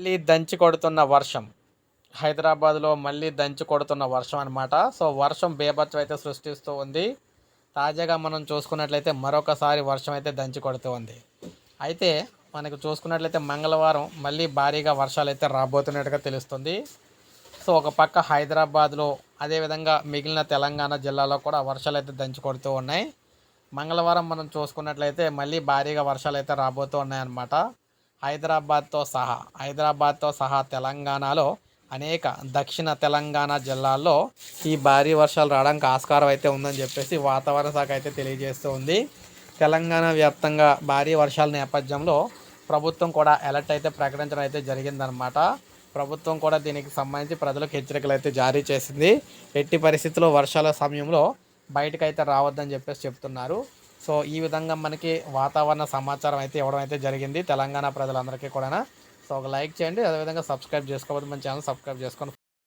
మళ్ళీ దంచి కొడుతున్న వర్షం. హైదరాబాద్లో మళ్ళీ దంచి కొడుతున్న వర్షం అనమాట సో వర్షం బేభత్సం అయితే సృష్టిస్తూ ఉంది. తాజాగా మనం చూసుకున్నట్లయితే మరొకసారి వర్షం అయితే దంచి కొడుతూ ఉంది. అయితే మనకు చూసుకున్నట్లయితే మంగళవారం మళ్ళీ భారీగా వర్షాలు అయితే రాబోతున్నట్టుగా తెలుస్తుంది. సో ఒక పక్క హైదరాబాద్లో అదేవిధంగా మిగిలిన తెలంగాణ జిల్లాలో కూడా వర్షాలు అయితే దంచి కొడుతూ ఉన్నాయి. మంగళవారం మనం చూసుకున్నట్లయితే మళ్ళీ భారీగా వర్షాలు అయితే రాబోతూ ఉన్నాయన్నమాట హైదరాబాద్తో సహా హైదరాబాద్తో సహా తెలంగాణలో అనేక దక్షిణ తెలంగాణ జిల్లాల్లో ఈ భారీ వర్షాలు రావడానికి ఆస్కారం అయితే ఉందని చెప్పేసి వాతావరణ శాఖ అయితే తెలియజేస్తూ ఉంది. తెలంగాణ వ్యాప్తంగా భారీ వర్షాల నేపథ్యంలో ప్రభుత్వం కూడా అలర్ట్ అయితే ప్రకటించడం అయితే జరిగిందనమాట ప్రభుత్వం కూడా దీనికి సంబంధించి ప్రజలకు హెచ్చరికలు అయితే జారీ చేసింది. ఎట్టి పరిస్థితుల్లో వర్షాల సమయంలో బయటకైతే రావద్దని చెప్పేసి చెప్తున్నారు. సో ఈ విధంగా మనకి వాతావరణ సమాచారం అయితే ఇవ్వడం అయితే జరిగింది తెలంగాణ ప్రజలందరికీ కూడా సో ఒక లైక్ చేయండి. అదేవిధంగా సబ్స్క్రైబ్ చేసుకోవద్దు మన ఛానల్ సబ్స్క్రైబ్ చేసుకొని